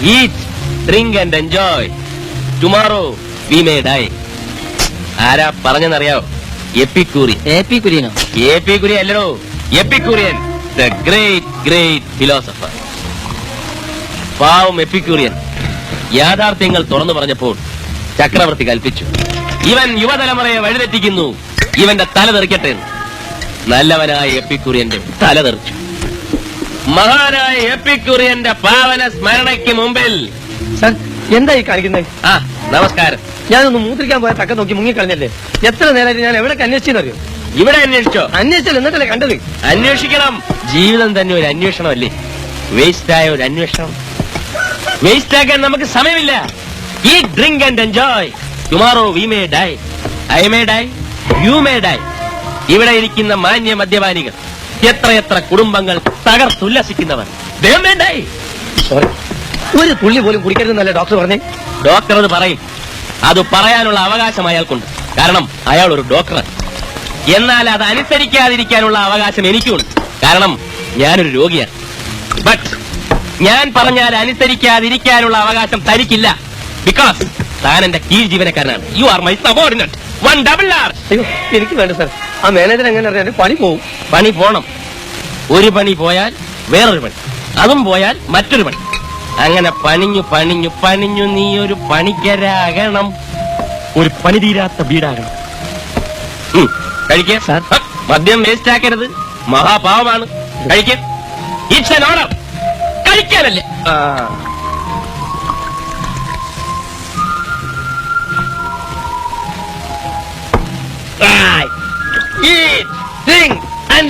Eat drink and enjoy tomorrow we may die ആരാ പറഞ്ഞെന്നറിയാവോ? എപ്പിക്കൂറി എ പി കുര്യനോ എ അല്ലടോ. Epicurean. The great great philosopher പാവം എപ്പിക്കൂറിയൻ. യാഥാർത്ഥ്യങ്ങൾ തുറന്നു പറഞ്ഞപ്പോൾ ചക്രവർത്തി കൽപ്പിച്ചു. ഇവൻ യുവതലമുറയെ വഴിതെറ്റിക്കുന്നു. ഇവന്റെ തല തെറിക്കട്ടെ നല്ലവനായ എപ്പിക്കുറിയന്റെ തല തെറിച്ചു. മഹാനായ എപ്പിക്കുറിയന്റെ പാവന സ്മരണയ്ക്ക് മുമ്പിൽ. സാർ എന്തായി കാണിക്കുന്നത് ആ നമസ്കാരം. ഞാനൊന്ന് മൂത്രിക്കാൻ പോയ തക്ക നോക്കി മുങ്ങിക്കളഞ്ഞല്ലേ? എത്ര നേരമായിട്ട് ഞാൻ എവിടെ അന്വേഷിച്ചെന്നറിയോ? ഇവിടെ അന്വേഷിച്ചോ? അന്വേഷിച്ചല്ലോ എന്നിട്ടല്ലേ കണ്ടത്? അന്വേഷിക്കണം. ജീവിതം തന്നെ ഒരു അന്വേഷണമല്ലേ? വേസ്റ്റ് ആയ ഒരു അന്വേഷണം. വേസ്റ്റ് ആക്കാൻ നമുക്ക് സമയമില്ല. ഈ drink and enjoy tomorrow we may die I may die you may die ഇവിടെ ഇരിക്കുന്ന മാന്യ മദ്യപാനികൾ എത്രയെത്ര കുടുംബങ്ങൾ തകർത്തുല്ലസിക്കുന്നവർ ദേഹം വേണ്ടേ. സോറി ഒരു തുള്ളി പോലും കുടിക്കരുതെന്നല്ലേ ഡോക്ടർ പറഞ്ഞേ? ഡോക്ടർ അത് പറയും. അത് പറയാനുള്ള അവകാശം അയാൾക്കുണ്ട്. കാരണം അയാൾ ഒരു ഡോക്ടറാണ് എന്നാൽ അത് അനുസരിക്കാതിരിക്കാനുള്ള അവകാശം എനിക്കുണ്ട്. കാരണം ഞാനൊരു രോഗിയാണ്. ബട്ട് ഞാൻ പറഞ്ഞാൽ അനുസരിക്കാതിരിക്കാനുള്ള അവകാശം തനിക്കില്ല. ബിക്കോസ് താൻ എന്റെ കീഴ് ജീവനക്കാരനാണ് you are my subordinate one double R അയ്യോ എനിക്ക് വേണ്ട സാർ. ആ മാനേജർ എങ്ങനെ അറിയാൻ പണി പോവും. പണി പോണം. ഒരു പണി പോയാൽ വേറൊരു പണി. അതും പോയാൽ മറ്റൊരു പണി. അങ്ങനെ പണിഞ്ഞു പണിഞ്ഞു പണിഞ്ഞു നീ ഒരു പണിക്കരാകണം. ഒരു പണി തീരാത്ത വീടാകണം. കഴിക്ക്. സാർ. മദ്യം വേസ്റ്റ് ആക്കരുത്. മഹാപാവമാണ്. കഴിക്ക്. ഇറ്റ്സ് എൻ ഓർഡർ കഴിക്കാനല്ലേ?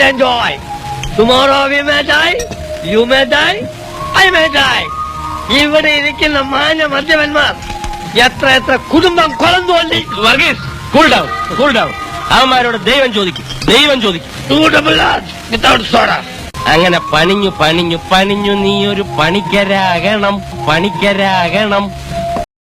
And enjoy. Tomorrow we may die, you may die, I may die. ഇവിടെ ഇരിക്കുന്ന മാന്യ മദ്യപന്മാർ എത്ര എത്ര കുടുംബം കൊളന്നു തോണ്ടി Varghese cool down cool down അവന്മാരോട് ദൈവം ചോദിക്കും ദൈവം ചോദിക്കും. സോഡ അങ്ങനെ പണിഞ്ഞു പണിഞ്ഞു പണിഞ്ഞു നീ ഒരു പണിക്കരാകണം പണിക്കരാകണം.